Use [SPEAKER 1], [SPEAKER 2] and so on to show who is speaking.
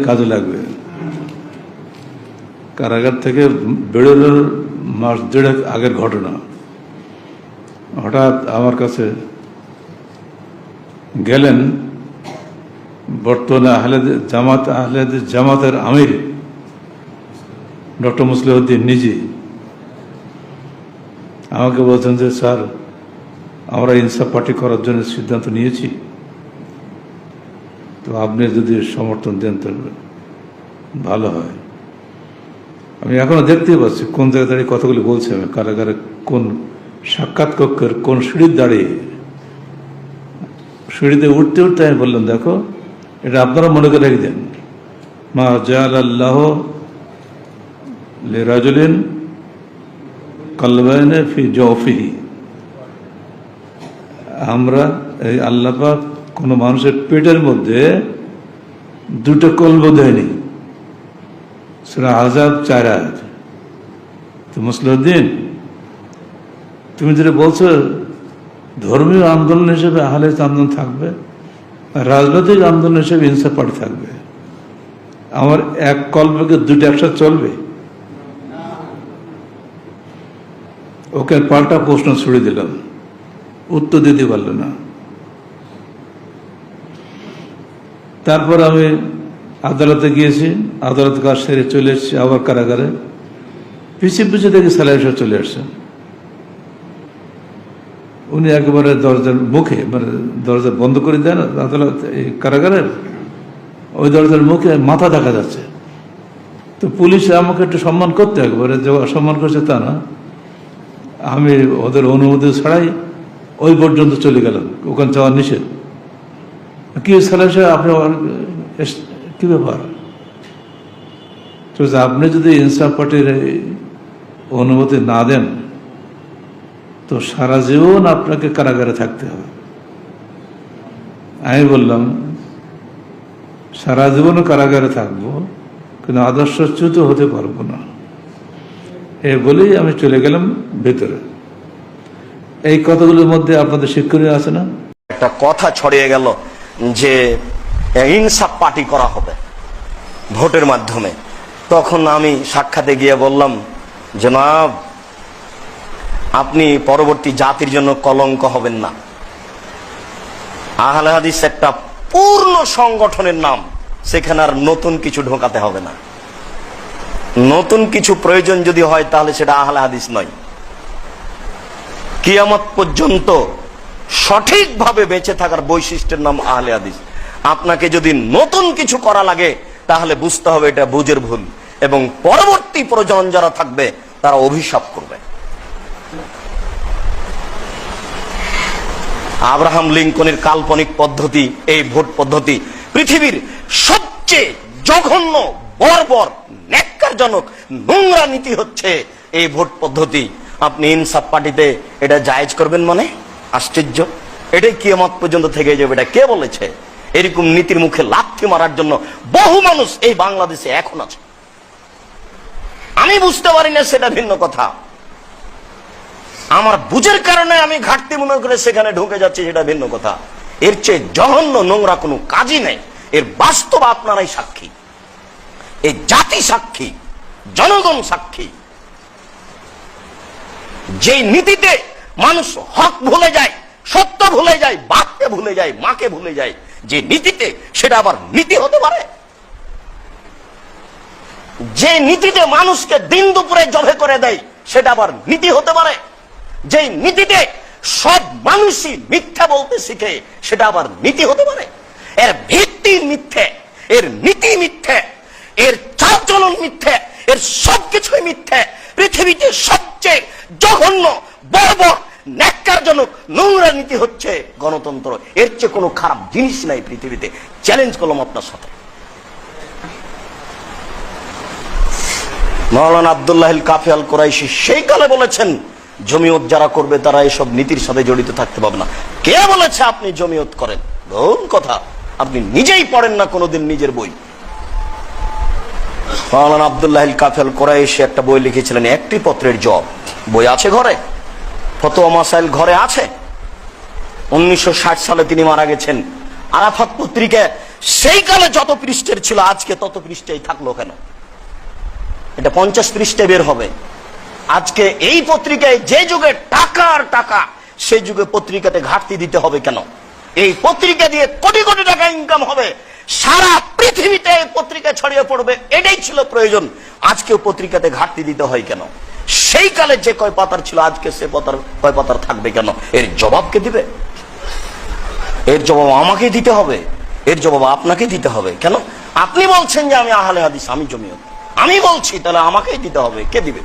[SPEAKER 1] কাজে লাগবে। কারাগার থেকে বেরোনোর মাস দেড়েক আগের ঘটনা। হঠাৎ আমার কাছে গেলেন বর্তমানে আহলেদ জামাত, আহলেদ জামাতের আমির ডক্টর মুসলিউদ্দিন নিজে। আমাকে বলছেন যে, স্যার, আমরা ইনসাফ পার্টি করার জন্য সিদ্ধান্ত নিয়েছি। তো আপনি যদি সমর্থন দেন তাহলে ভালো হয়। আমি এখনও দেখতেই পাচ্ছি কোন জায়গায় দাঁড়িয়ে কথাগুলি বলছি আমি, কারাগারে কোন সাক্ষাৎ কক্ষের কোন সিঁড়ির দাঁড়িয়ে। সিঁড়িতে উঠতে উঠতে আমি বললাম, দেখো, এটা আপনারা মনে করে দেন। মা জাল আল্লাহ রাজুলিন কলবায়নে ফি জফিহি আমরা এই আল্লাপাক কোনো মানুষের পেটের মধ্যে দুটো কলব দেয়নি সেটা আজাব চার আয়াত। তো তুমি যেটা বলছো, ধর্মীয় আন্দোলন হিসেবে আহলে আন্দোলন থাকবে রাজনৈতিক আন্দোলন হিসেবে ইনসাফ পার্টি থাকবে। আমার এক কল্পকে দুটো একসাথে চলবে। ওকে পাল্টা প্রশ্ন ছুড়ে দিলাম। উত্তর দিতে পারল না। তারপর আমি আদালতে গিয়েছি, আদালত কাজ সেরে চলে এসেছি আবার কারাগারে। পিছিয়ে পিছিয়ে সালাই সাহেব চলে আসছেন উনি একেবারে দরজার মুখে মানে দরজা বন্ধ করে দেন, আদালত এই কারাগারের ওই দরজার মুখে মাথা দেখা যাচ্ছে। তো পুলিশ আমাকে একটু সম্মান করতে একবারে, যে অসম্মান করছে তা না। আমি ওদের অনুমতি ছাড়াই ওই পর্যন্ত চলে গেলাম, ওখানে যাওয়ার নিষেধ। কি সাহেব, আপনি এস- কি ব্যাপার? তো আপনি যদি ইনসাফ পার্টির অনুমতি না দেন, তো সারা জীবন আপনাকে কারাগারে থাকতে হবে। আমি বললাম, সারা জীবন কারাগারে থাকব, কিন্তু আদর্শচ্যুত হতে পারব না। এ বলেই আমি চলে গেলাম ভেতরে। এই কথাগুলোর মধ্যে আপনাদের শিক্ষণীয় আছে না?
[SPEAKER 2] একটা কথা ছড়িয়ে গেল। যে ইনসাফ পার্টি করা হবে ভোটের মাধ্যমে, তখন আমি সাক্ষাতে গিয়ে বললাম যে জনাব, আপনি পরবর্তী জাতির জন্য কলঙ্ক হবেন না। আহলে হাদিস একটা পূর্ণ সংগঠনের নাম, সেখানে আর নতুন কিছু ঢোকাতে হবে না। নতুন কিছু প্রয়োজন যদি হয়, তাহলে সেটা আহলে হাদিস নয়। কিয়ামত পর্যন্ত সঠিকভাবে বেঁচে থাকার বৈশিষ্ট্যের নাম আহলে হাদিস। আপনাকে যদি নতুন কিছু করা লাগে, তাহলে বুঝতে হবে এটা বুঝের ভুল। এবং পরবর্তী প্রজন্ম যারা থাকবে, তারা অভিশাপ করবে। আব্রাহাম লিঙ্কনের কাল্পনিক পদ্ধতি, এই ভোট পদ্ধতি পৃথিবীর সবচেয়ে জঘন্য, বর্বর, ন্যাক্কারজনক, নোংরা নীতি হচ্ছে এই ভোট পদ্ধতি। আপনি ইনসাফ পার্টিতে এটা জায়েজ করবেন মানে? আশ্চর্য? এটাই কিয়ামত পর্যন্ত থেকে যাবে। এটা কে বলেছে? এরকম নীতির মুখে লাথি মারার জন্য বহু মানুষ এই বাংলাদেশে এখন আছে। আমি বুঝতে পারি না, সেটা ভিন্ন কথা। আমার বুঝের কারণে আমি ঘাটতি মনে করে সেখানে ঢুকে যাচ্ছি, সেটা ভিন্ন কথা। এর চেয়ে জঘন্য নোংরা কোনো কাজই নেই। এর বাস্তব আপনারাই সাক্ষী। এই জাতি সাক্ষী, জনগণ সাক্ষী। যে নীতিতে মানুষ হক ভুলে যায়, সত্য ভুলে যায়, বাপকে ভুলে যায়, মাকে ভুলে যায়। যে নীতিতে সেটা আবার নীতি হতে পারে। যে নীতিতে মানুষকে দিন দুপুরে জবে করে দেয়, সেটা আবার নীতি হতে পারে। যে নীতিতে সব মানুষই মিথ্যা বলতে শিখে, সেটা আবার নীতি হতে পারে। এর ভিত্তি মিথ্যে, এর নীতি মিথ্যে, এর চালচলন মিথ্যে, এর সবকিছুই মিথ্যে। পৃথিবীতে সবচেয়ে জঘন্য, বর্বর ন্যাক্কারজনক নোংরা নীতি হচ্ছে গণতন্ত্র। এর চেয়ে কোনো খারাপ জিনিস নাই পৃথিবীতে। চ্যালেঞ্জ করলাম আপনার সাথে। মৌলানা আবদুল্লাহ কাফি কোরাইশি সেই কালে বলেছেন, জমিয়ত যারা করবে তারা এসব নীতির সাথে জড়িত থাকতে পারবে না। কে বলেছে আপনি জমিয়ত করেন? কথা। আপনি নিজেই পড়েন না কোনোদিন নিজের বই। মৌলানা আবদুল্লাহ কাফি আল কোরাইশি একটা বই লিখেছিলেন, একটি পত্রের জব বই আছে ঘরে? ফতোয়া মাসাইল ঘরে আছে। উনিশশো সালে তিনি মারা গেছেন। আরাফাত পত্রিকা সেই কালে যত পৃষ্ঠের ছিল, আজকে তত পৃষ্ঠেই থাকল কেন? এটা পঞ্চাশ পৃষ্ঠে বের হবে। আজকে এই পত্রিকায় যে যুগে টাকার টাকা, সেই যুগে পত্রিকাতে ঘাটতি দিতে হবে কেন? এই পত্রিকা দিয়ে কোটি কোটি টাকা ইনকাম হবে। সারা পৃথিবীতে পত্রিকা ছড়িয়ে পড়বে। এটাই ছিল প্রয়োজন। আজকেও পত্রিকাতে ঘাটতি দিতে হয় কেন? সেই কালে যে কয় পাতার ছিল, আজকে সে পাতার কয় পাতার থাকবে কেন? এর জবাবকে দিবে? এর জবাব আমাকে দিতে হবে। এর জবাব আপনাকে দিতে হবে। কেন? আপনি বলছেন যে আমি আহলে হাদিস, আমি জমিয়ত। আমি বলছি, তাহলে আমাকেই দিতে হবে। কে দিবে?